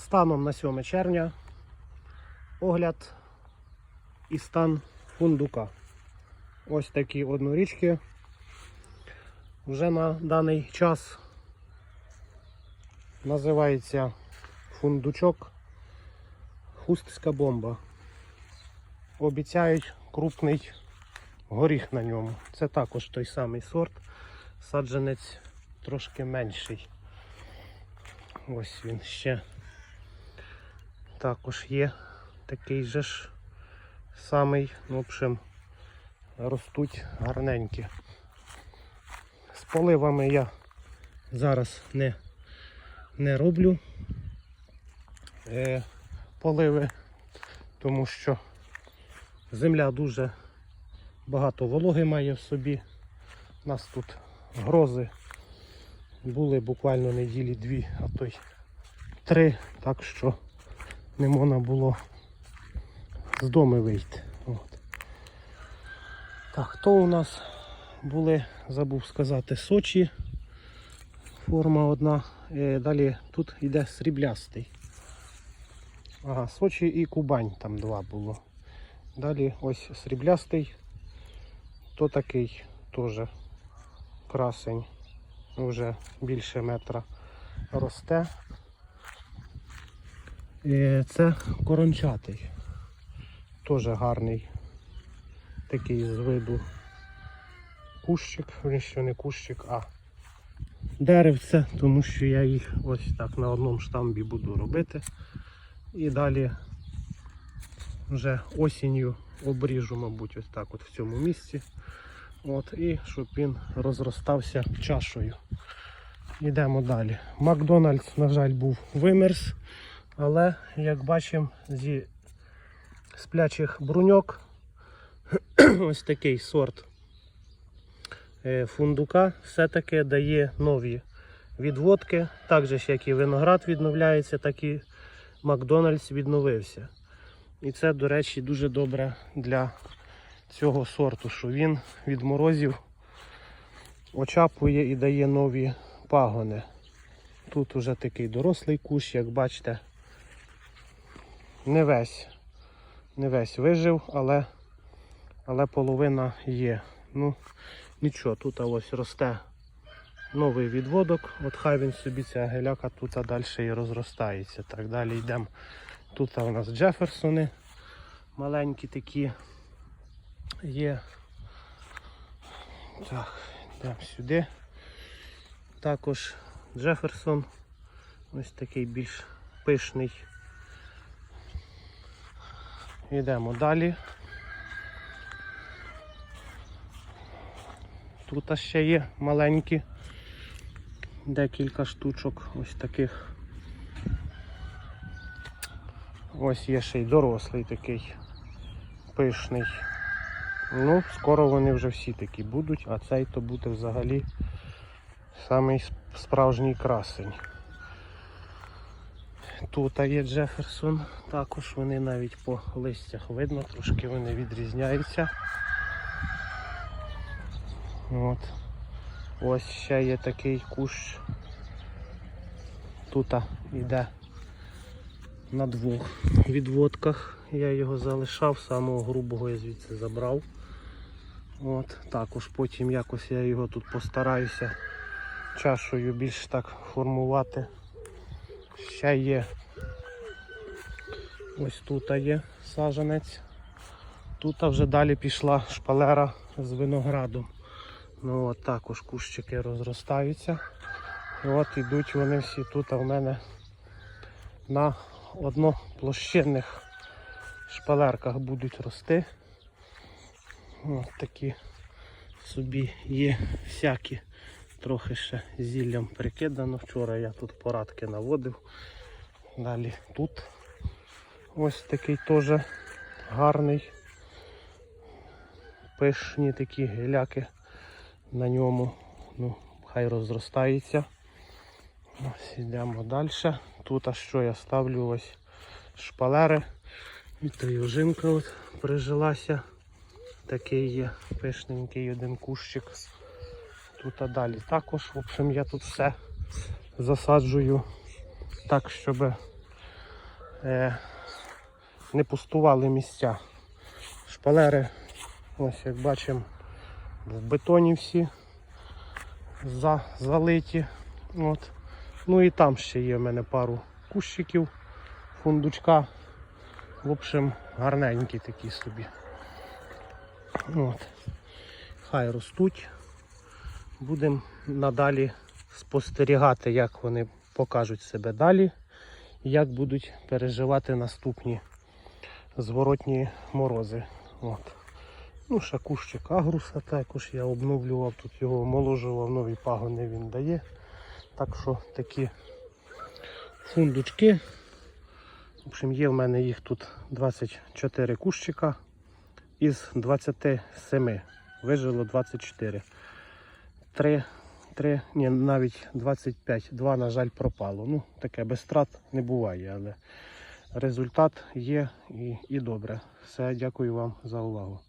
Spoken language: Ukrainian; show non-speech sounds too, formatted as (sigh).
Станом на 7 червня огляд і стан фундука. Ось такі однорічки. Вже на даний час називається фундучок хустська бомба. Обіцяють крупний горіх на ньому. Це також той самий сорт. Саджанець трошки менший. Ось він ще також є такий же ж самий, ну, в общем, ростуть гарненькі. З поливами я зараз не, не роблю е, поливи, тому що земля дуже багато вологи має в собі. У нас тут грози були буквально неділі дві, а то й три, так що не можна було з дому вийти. От. Так, то у нас були, забув сказати, Сочі. Форма одна. Е, Далі тут йде сріблястий. Ага, Сочі і Кубань там два було. Далі ось сріблястий, то такий теж красень, вже більше метра росте. Це корончатий, теж гарний такий з виду кущик, що не кущик, а деревце, тому що я їх ось так на одному штамбі буду робити. І далі вже осінню обріжу, мабуть, ось так от в цьому місці. От, і щоб він розростався чашою. Йдемо далі. Макдональдс, на жаль, був вимерз, але, як бачимо, зі сплячих бруньок (clears throat) ось такий сорт е, фундука все-таки дає нові відводки. Так же як і виноград відновляється, так і Макдональдс відновився. І це, до речі, дуже добре для цього сорту, що він від морозів очапує і дає нові пагони. Тут уже такий дорослий кущ, як бачите, не весь, не весь вижив, але, але половина є. Ну, нічого, тут ось росте новий відводок. От хай він собі ця геляка тут далі і розростається. Так, далі йдемо. Тут у нас Джеферсони маленькі такі є. Так, йдемо сюди. Також Джеферсон. Ось такий більш пишний. Йдемо далі. Тут ще є маленькі, декілька штучок ось таких. Ось є ще й дорослий такий пишний. Ну, скоро вони вже всі такі будуть, а цей то буде взагалі самий справжній красень. Тут є Джеферсон, також вони навіть по листях видно, трошки вони відрізняються. От. Ось ще є такий кущ. Тут йде на двох відводках. Я його залишав, самого грубого я звідси забрав. От, також потім якось я його тут постараюся чашою більш так формувати. Ще є ось тут є сажанець. Тут вже далі пішла шпалера з виноградом. Ну от також кущики розростаються. І от ідуть вони всі тут у мене на одноплощинних шпалерках будуть рости. От такі собі є всякі. Трохи ще зіллям прикидано. Вчора я тут порадки наводив. Далі тут ось такий теж гарний. Пишні такі гіляки на ньому. Ну, хай розростається. Ось йдемо далі. Тут а що я ставлю ось шпалери. І то ожинка от прижилася. Такий є пишненький один кущик. Тут а далі також, в общем, я тут все засаджую так, щоб е, не пустували місця. Шпалери, ось як бачимо, в бетоні всі за, залиті. От. Ну і там ще є в мене пару кущиків, фундучка. В общем, гарненькі такі собі. От. Хай ростуть. Будемо надалі спостерігати, як вони покажуть себе далі, як будуть переживати наступні зворотні морози. От. Ну, ще кущик агруса також я обновлював, тут його омоложував, нові пагони він дає. Так що такі фундучки. В общем, є в мене їх тут 24 кущика із 27. Вижило 24. 3, 3, ні, навіть 25. Два, на жаль, пропало. Ну, таке без страт не буває, але результат є і, і добре. Все, дякую вам за увагу.